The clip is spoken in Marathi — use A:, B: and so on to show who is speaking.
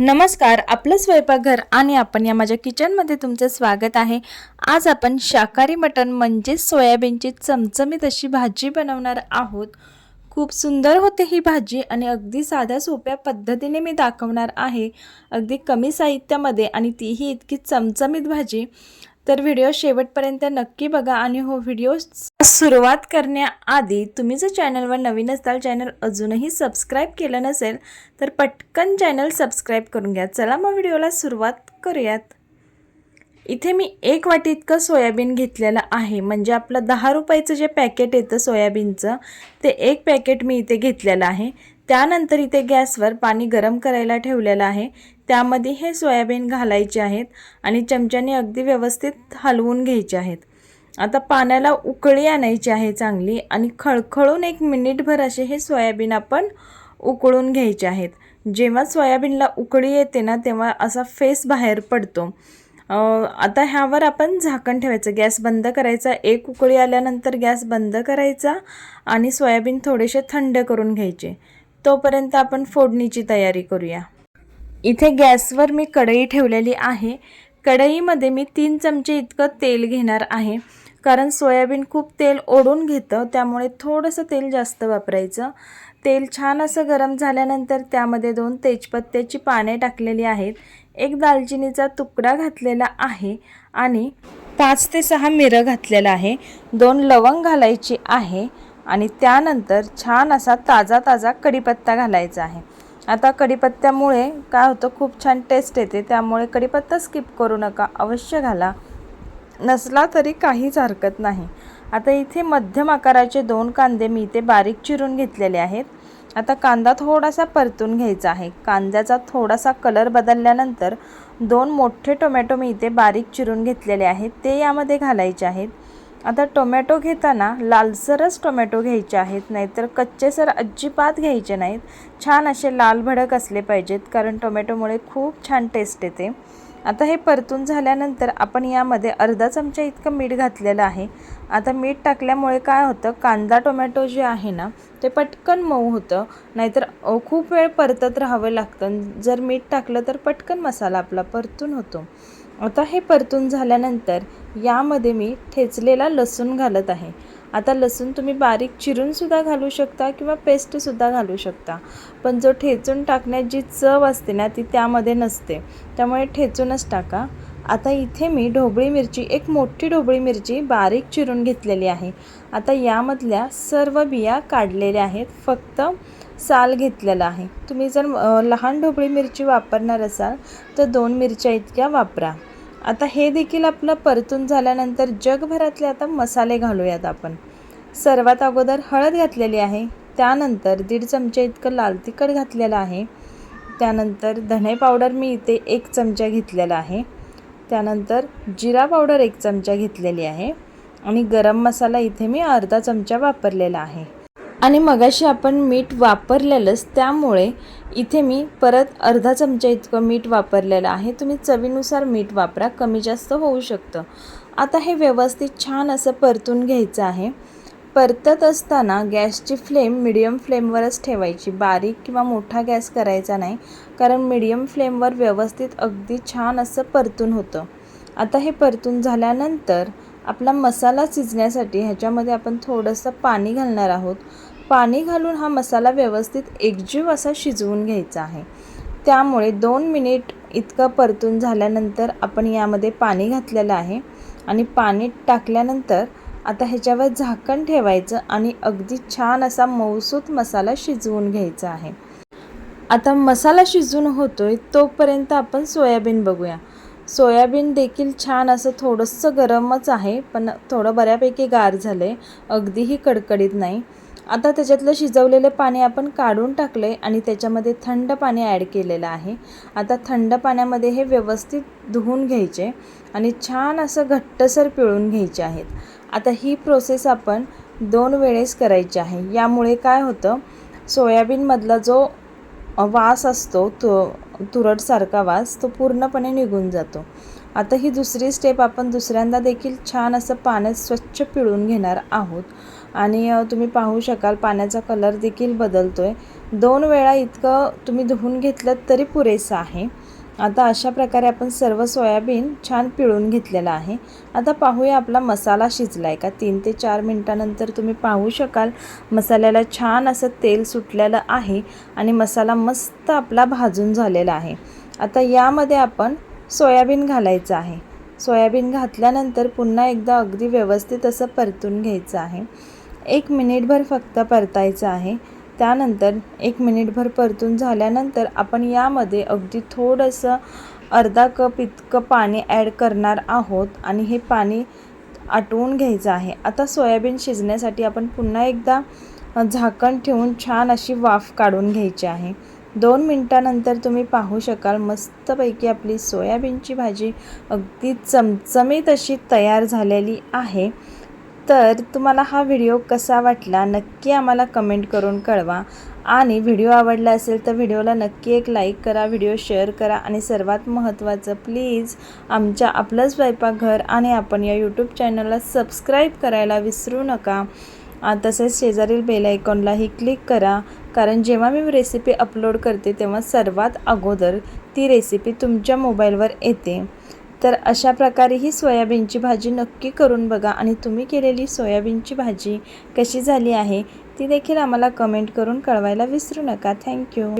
A: नमस्कार आपलं स्वयंपाकघर आणि आपण या माझ्या किचनमध्ये तुमचं स्वागत आहे. आज आपण शाकाहारी मटण म्हणजेच सोयाबीनची चमचमीत अशी भाजी बनवणार आहोत. खूप सुंदर होते ही भाजी आणि अगदी साध्या सोप्या पद्धतीने मी दाखवणार आहे. अगदी कमी साहित्यामध्ये आणि तीही इतकी चमचमीत भाजी. तर व्हिडिओ शेवटपर्यंत नक्की बघा आणि हो व्हिडिओ सुरुवात करण्याआधी तुम्ही जर चॅनलवर नवीन असाल चॅनल अजूनही सबस्क्राईब केलं नसेल तर पटकन चॅनल सबस्क्राईब करून घ्या. चला मग व्हिडिओला सुरुवात करूयात. इथे मी एक वाटी इतकं सोयाबीन घेतलेलं आहे. म्हणजे आपलं दहा रुपयाचं जे पॅकेट येतं सोयाबीनचं ते एक पॅकेट मी इथे घेतलेलं आहे. त्यानंतर इथे गॅसवर पाणी गरम करायला ठेवलेलं आहे. त्यामध्ये हे सोयाबीन घालायचे आहेत आणि चमच्याने अगदी व्यवस्थित हलवून घ्यायचे आहेत. आता पाण्याला उकळी आणायची आहे चांगली आणि खळखळून एक मिनिटभर असे हे सोयाबीन आपण उकळून घ्यायचे आहेत. जेव्हा सोयाबीनला उकळी येते ना तेव्हा असा फेस बाहेर पडतो. आता ह्यावर आपण झाकण ठेवायचं. गॅस बंद करायचा. एक उकळी आल्यानंतर गॅस बंद करायचा आणि सोयाबीन थोडेसे थंड करून घ्यायचे. तोपर्यंत आपण फोडणीची तयारी करूया. इथे गॅसवर मी कढई ठेवलेली आहे. कढईमध्ये मी तीन चमचे इतकं तेल घेणार आहे कारण सोयाबीन खूप तेल ओढून घेतं त्यामुळे थोडंसं तेल जास्त वापरायचं. तेल छान असं गरम झाल्यानंतर त्यामध्ये दोन तेजपत्त्याची पाने टाकलेली आहेत. एक दालचिनीचा तुकडा घातलेला आहे आणि पाच ते सहा मिरं घातलेलं आहे. दोन लवंग घालायची आहे. आणि त्यानंतर छान असा ताजा ताजा कढीपत्ता घालायचा आहे. आता कढीपत्त्यामुळे काय होतं खूप छान टेस्ट येते त्यामुळे कढीपत्ता स्किप करू नका अवश्य घाला. नसला तरी काहीच हरकत नाही. आता इथे मध्यम आकाराचे दोन कांदे मी इथे बारीक चिरून घेतलेले आहेत. आता कांदा थोडासा परतून घ्यायचा आहे. कांद्याचा थोडासा कलर बदलल्यानंतर दोन मोठे टोमॅटो मी इथे बारीक चिरून घेतलेले आहेत. ते यामध्ये घालायचे आहेत. आता टोमॅटो घेताना लालसरच टोमॅटो घ्यायचे आहेत नाहीतर कच्चे सर अजिबात घ्यायचे नाहीत. छान असे लाल भडक असले पाहिजेत कारण टोमॅटोमुळे खूप छान टेस्ट येते. आता हे परतून झाल्यानंतर आपण यामध्ये अर्धा चमचा इतकं मीठ घातलेलं आहे. आता मीठ टाकल्यामुळे काय होतं कांदा टोमॅटो जे आहे ना ते पटकन मऊ होतं नाहीतर खूप वेळ परतत राहावं लागतं. जर मीठ टाकलं तर पटकन मसाला आपला परतून होतो. आता हे परतून झाल्यानंतर यामध्ये मी ठेचलेला लसूण घालत आहे. आता लसूण तुम्ही बारीक चिरूनसुद्धा घालू शकता किंवा पेस्टसुद्धा घालू शकता. पण जो ठेचून टाकण्यात जी चव असते ना ती त्यामध्ये नसते. त्यामुळे ठेचूनच टाका. आता इथे मी ढोबळी मिरची एक मोठी ढोबळी मिरची बारीक चिरून घेतलेली आहे. आता यामधल्या सर्व बिया काढलेल्या आहेत. फक्त साल घेतलेला आहे. तुम्ही जर लहान ढोबळी मिरची वापरणार असाल तर दोन मिरच्या इतक्या वापरा. आता हे देखील आपलं परतून झाल्यानंतर जगभरातले आता मसाले घालूयात आपण. सर्वात अगोदर हळद घातलेली आहे त्यानंतर दीड चमचे इतकं लाल तिखट घातलेलं आहे त्यानंतर धणे पावडर मी इथे एक चमचा घेतलेला आहे त्यानंतर जिरा पावडर एक चमचा घेतलेली आहे आणि गरम मसाला इथे मी अर्धा चमचा वापरलेला आहे. आणि मगाशी आपण मीठ वापरलेलंच त्यामुळे इथे मी परत अर्धा चमचा इतकं मीठ वापरलेलं आहे. तुम्ही चवीनुसार मीठ वापरा कमी जास्त होऊ शकतं. आता हे व्यवस्थित छान असं परतून घ्यायचं आहे. परतत असताना गॅसची फ्लेम मिडियम फ्लेमवरच ठेवायची. बारीक किंवा मोठा गॅस करायचा नाही कारण मिडियम फ्लेमवर व्यवस्थित अगदी छान असं परतून होतं. आता हे परतून झाल्यानंतर आपला मसाला शिजण्यासाठी ह्याच्यामध्ये आपण थोडंसं पाणी घालणार आहोत. पाणी घालून हा मसाला व्यवस्थित एकजीव असा शिजवून घ्यायचा आहे. त्यामुळे दोन मिनिट इतकं परतून झाल्यानंतर आपण यामध्ये पाणी घातलेलं आहे आणि पाणी टाकल्यानंतर आता ह्याच्यावर झाकण ठेवायचं आणि अगदी छान असा मऊसूत मसाला शिजवून घ्यायचा आहे. आता मसाला शिजून होतोय तोपर्यंत आपण सोयाबीन बघूया. सोयाबीन देखील छान असं थोडंसं गरमच आहे पण थोडं बऱ्यापैकी गार झालं आहे अगदीही कडकडीत नाही. आता त्याच्यातलं शिजवलेलं पाणी आपण काढून टाकलं आहे आणि त्याच्यामध्ये थंड पाणी ॲड केलेलं आहे. आता थंड पाण्यामध्ये हे व्यवस्थित धुवून घ्यायचे आणि छान असं घट्टसर पिळून घ्यायचे आहेत. आता ही प्रोसेस आपण दोन वेळेस करायची आहे. यामुळे काय होतं सोयाबीनमधला जो वास असतो तो तुरटसारखा वास तो पूर्णपणे निघून जातो. आता ही दुसरी स्टेप आपण दुसऱ्यांदा देखील छान असं पाण्यात स्वच्छ पिळून घेणार आहोत. आणि तुम्ही पाहू शकाल पाण्याचा कलर देखील बदलतो आहे दोन वेळा इतकं तुम्ही धुवून घेतलं तरी पुरेसं आहे. आता अशा प्रकारे आपण सर्व सोयाबीन छान पिळून घेतलेलं आहे. आता पाहूया आपला मसाला शिजला आहे का? तीन ते चार मिनटानंतर तुम्ही पाहू शकाल मसाल्याला छान असं तेल सुटलेलं आहे आणि मसाला मस्त आपला भाजून झालेला आहे. आता यामध्ये आपण सोयाबीन घालायचं आहे. सोयाबीन घातल्यानंतर पुन्हा एकदा अगदी व्यवस्थित असं परतून घ्यायचं आहे. एक मिनिटभर फक्त परतायचं आहे. त्यानंतर एक मिनिटभर परतून झाल्यानंतर आपण यामध्ये अगदी थोडंसं अर्धा कप इतकं पाणी ॲड करणार आहोत आणि हे पाणी आटवून घ्यायचं आहे. आता सोयाबीन शिजण्यासाठी आपण पुन्हा एकदा झाकण ठेवून छान अशी वाफ काढून घ्यायची आहे. दोन मिनटानंतर तुम्ही पाहू शकाल मस्तपैकी आपली सोयाबीनची भाजी अगदी चमचमीत अशी तयार झालेली आहे. तर तुम्हाला हा व्हिडिओ कसा वाटला नक्की आम्हाला कमेंट करून कळवा. आणि व्हिडिओ आवडला असेल तर व्हिडिओला नक्की एक लाईक करा व्हिडिओ शेअर करा आणि सर्वात महत्त्वाचं प्लीज आमच्या आपलं स्वयंपाकघर आणि आपण या यूट्यूब चॅनलला सबस्क्राईब करायला विसरू नका. तसेच शेजारील बेल आयकॉनलाही क्लिक करा. कारण जेव्हा मी रेसिपी अपलोड करते तेव्हा सर्वात अगोदर ती रेसिपी तुमच्या मोबाईलवर येते. तर अशा प्रकारे ही सोयाबीनची भाजी नक्की करून बघा आणि तुम्ही केलेली सोयाबीनची भाजी कशी झाली आहे ती देखील आम्हाला कमेंट करून कळवायला विसरू नका. थँक्यू